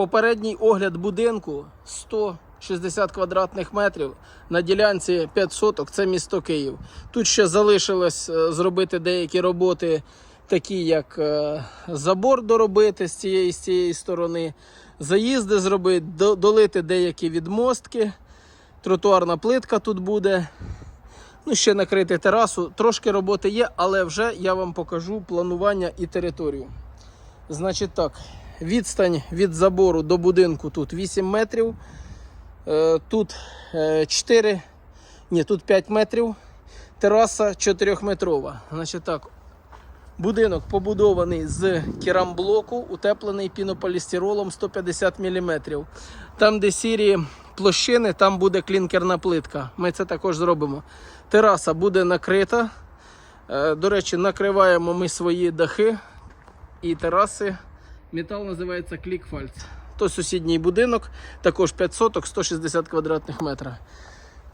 попередній огляд будинку 160 квадратних метрів на ділянці 5 соток. Це місто Київ. Тут ще залишилось е, зробити деякі роботи, такі як е, забор доробити з цієї з цієї сторони, заїзди зробити, долити деякі відмостки. Тротуарна плитка тут буде. Ну, ще накрити терасу. Трошки роботи є, але вже я вам покажу планування і територію. Значить так, відстань від забору до будинку тут 8 метрів. Е, Тут е, 4, ні, тут 5 метрів. Тераса 4-метрова. Значить так, будинок побудований з керамблоку, утеплений пінополістиролом 150 мм. Там, де сірі площини, там буде клінкерна плитка. Ми це також зробимо. Тераса буде накрита. Е, До речі, накриваємо ми свої дахи і тераси. Метал називається клікфальц. То сусідній будинок, також 5 соток, 160 квадратних метрів.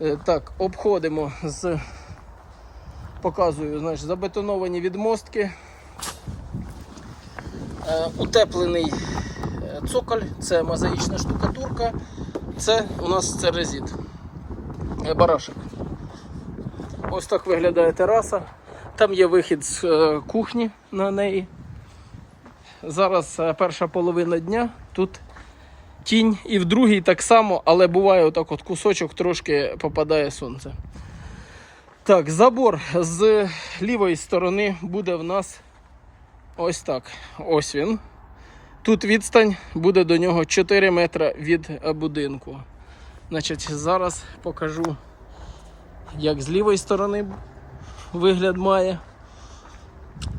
Е, Так, обходимо з. Показую, значить, забетоновані відмостки. Е, Утеплений е, цоколь, це мозаїчна штукатурка. Це у нас це резит. Е, Барашек. Ось так виглядає тераса. Там є вихід з кухні на неї. Зараз е, перша половина дня. Тут тінь і в другій так само, але буває отак от кусочок трошки попадає сонце. Так, забор з лівої сторони буде в нас ось так. Ось він. Тут відстань буде до нього 4 метри від е, будинку. Значить, зараз покажу, як з лівої сторони вигляд має.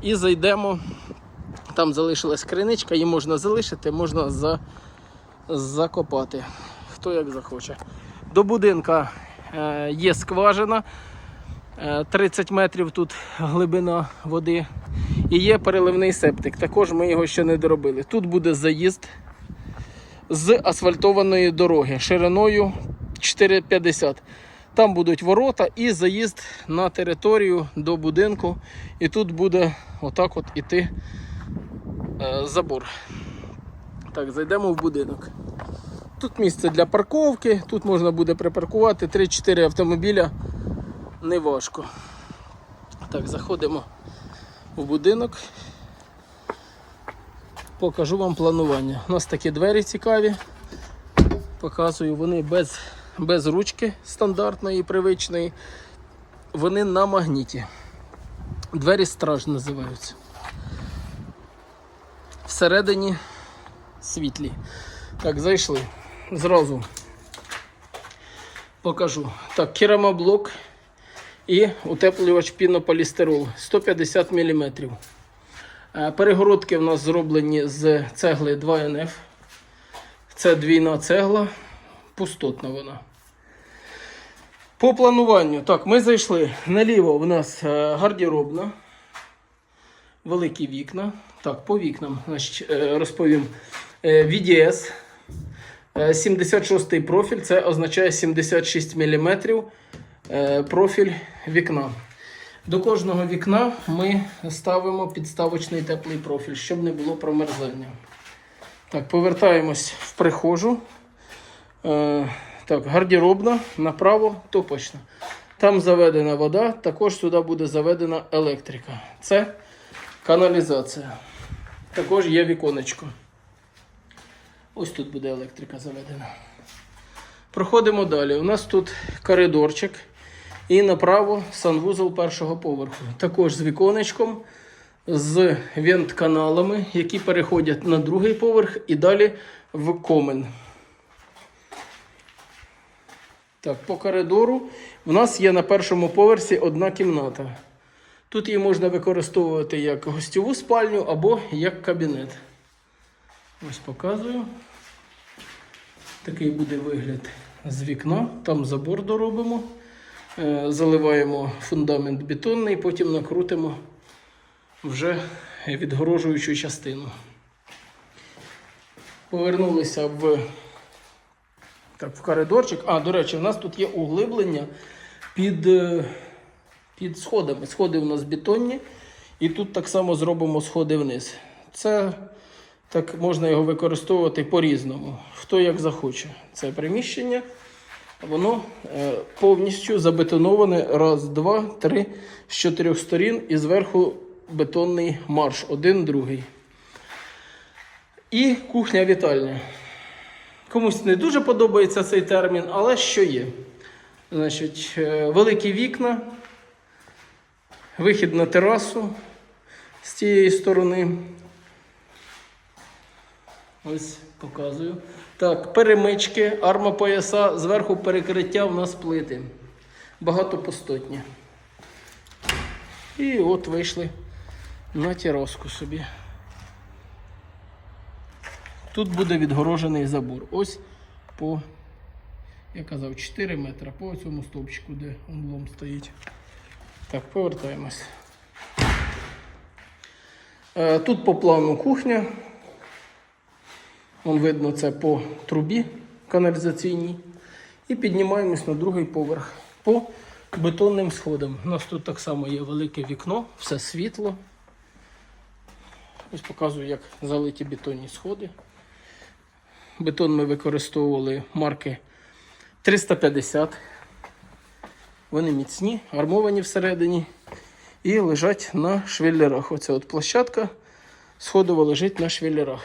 І зайдемо. Там залишилась криничка, її можна залишити, можна за... закопати. Хто як захоче. До будинка е, є скважина. Е, 30 метрів тут глибина води. І є переливний септик. Також ми його ще не доробили. Тут буде заїзд з асфальтованої дороги шириною 4,50. Там будуть ворота і заїзд на територію до будинку. І тут буде отак от іти е, забор. Так, зайдемо в будинок. Тут місце для парковки, тут можна буде припаркувати 3-4 автомобіля. Неважко. Так, заходимо в будинок. Покажу вам планування. У нас такі двері цікаві. Показую, вони без, без ручки стандартної, привичної. Вони на магніті. Двері страж називаються. Всередині світлі. Так, зайшли. Зразу покажу. Так, керамоблок і утеплювач пінополістирол 150 мм. Е, Перегородки в нас зроблені з цегли 2НФ. Це двійна цегла, пустотна вона. По плануванню, так, ми зайшли. Наліво в нас е, гардеробна, великі вікна. Так, по вікнам значить, е, розповім. Е, VDS. Е, 76 профіль, це означає 76 мм е, профіль вікна. До кожного вікна ми ставимо підставочний теплий профіль, щоб не було промерзання. Так, повертаємось в прихожу. Е, так, гардеробна направо топочна. Там заведена вода, також сюди буде заведена електрика. Це каналізація. Також є віконечко. Ось тут буде електрика заведена. Проходимо далі. У нас тут коридорчик. І направо санвузол першого поверху. Також з віконечком, з вент-каналами, які переходять на другий поверх і далі в комен. Так, по коридору в нас є на першому поверсі одна кімната. Тут її можна використовувати як гостьову спальню або як кабінет. Ось показую. Такий буде вигляд з вікна. Там забор доробимо. Е, Заливаємо фундамент бетонний, потім накрутимо вже відгорожуючу частину. Повернулися в, так, в коридорчик. А, до речі, у нас тут є углиблення під, е, під сходами. Сходи у нас бетонні. І тут так само зробимо сходи вниз. Це Так можна його використовувати по-різному. Хто як захоче. Це приміщення. Воно е, повністю забетоноване раз, два, три з чотирьох сторін і зверху бетонний марш, один, другий. І кухня-вітальня. Комусь не дуже подобається цей термін, але що є? Значить, е, великі вікна, вихід на терасу з цієї сторони. Ось показую. Так, перемички, армопояса, зверху перекриття в нас плити. Багатопостотні. І от вийшли на тераску собі. Тут буде відгорожений забор. Ось по, я казав, 4 метри по цьому стовпчику, де лом стоїть. Так, повертаємось. Е, Тут по плану кухня. Вон видно це по трубі каналізаційній. І піднімаємось на другий поверх по бетонним сходам. У нас тут так само є велике вікно, все світло. Ось показую, як залиті бетонні сходи. Бетон ми використовували марки 350. Вони міцні, армовані всередині і лежать на швеллерах. Оця от площадка сходова лежить на швеллерах.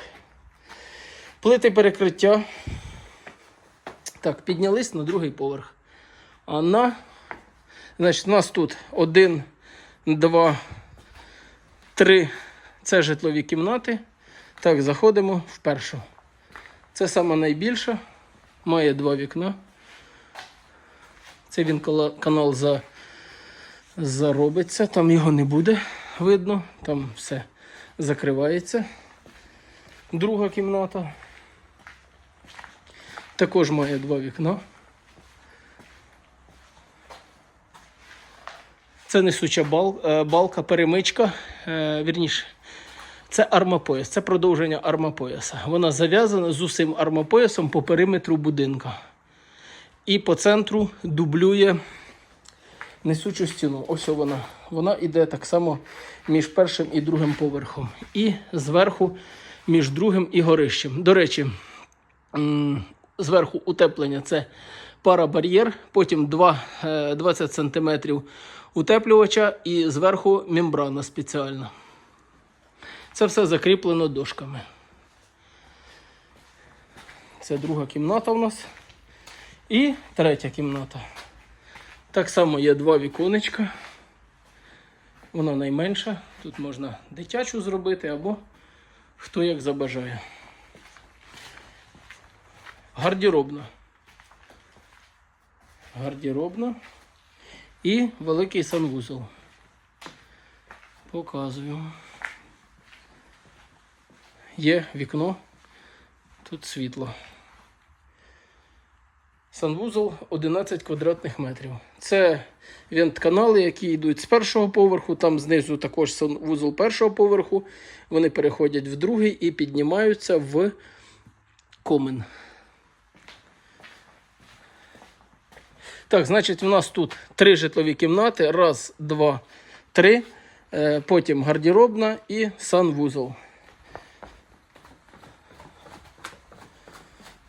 Плити перекриття. Так, піднялись на другий поверх. А на. Значить, у нас тут один, два, три. Це житлові кімнати. Так, заходимо в першу. Це саме найбільша. Має два вікна. Це він канал за, заробиться. Там його не буде видно. Там все закривається. Друга кімната. Також має два вікна. Це несуча бал, е, балка, перемичка. е, Вірніше, це армопояс, це продовження армопояса. Вона зав'язана з усім армопоясом по периметру будинка. І по центру дублює несучу стіну. Ось вона. Вона йде так само між першим і другим поверхом. І зверху між другим і горищем. До речі, зверху утеплення це парабар'єр, потім 2, е, 20 см утеплювача і зверху мембрана спеціальна. Це все закріплено дошками. Це друга кімната у нас. І третя кімната. Так само є два віконечка. Вона найменша. Тут можна дитячу зробити або хто як забажає. Гардеробна. Гардеробна і великий санвузол. Показую. Є вікно, тут світло. Санвузол 11 квадратних метрів. Це вентканали, які йдуть з першого поверху, там знизу також санвузол першого поверху. Вони переходять в другий і піднімаються в комен. Так, значить, у нас тут три житлові кімнати. Раз, два, три. Е, Потім гардеробна і санвузол.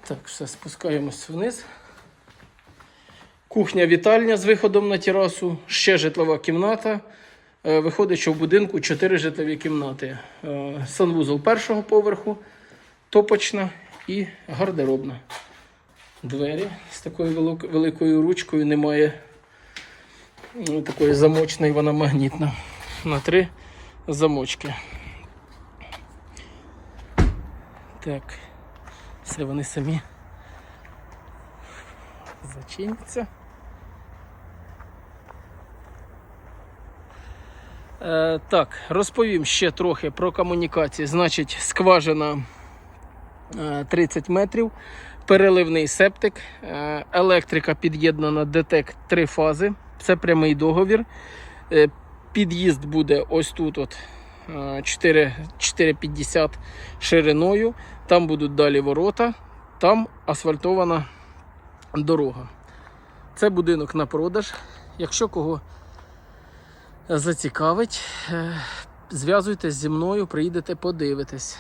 Так, все, спускаємось вниз. Кухня вітальня з виходом на терасу, ще житлова кімната. Е, Виходить, що в будинку 4 житлові кімнати. Е, Санвузол першого поверху, топочна і гардеробна. Двері з такою великою ручкою немає ну, такої замочної, вона магнітна. На три замочки. Так, все вони самі зачиняться. Е, так, розповім ще трохи про комунікації. Значить, скважина е, 30 метрів, переливний септик, е, електрика під'єднана ДТЕК 3 фази. Це прямий договір. Е, під'їзд буде ось тут. от. е, 4 4,50 шириною. Там будуть далі ворота, там асфальтована дорога. Це будинок на продаж. Якщо кого зацікавить, е, зв'язуйтесь зі мною, приїдете, подивитесь.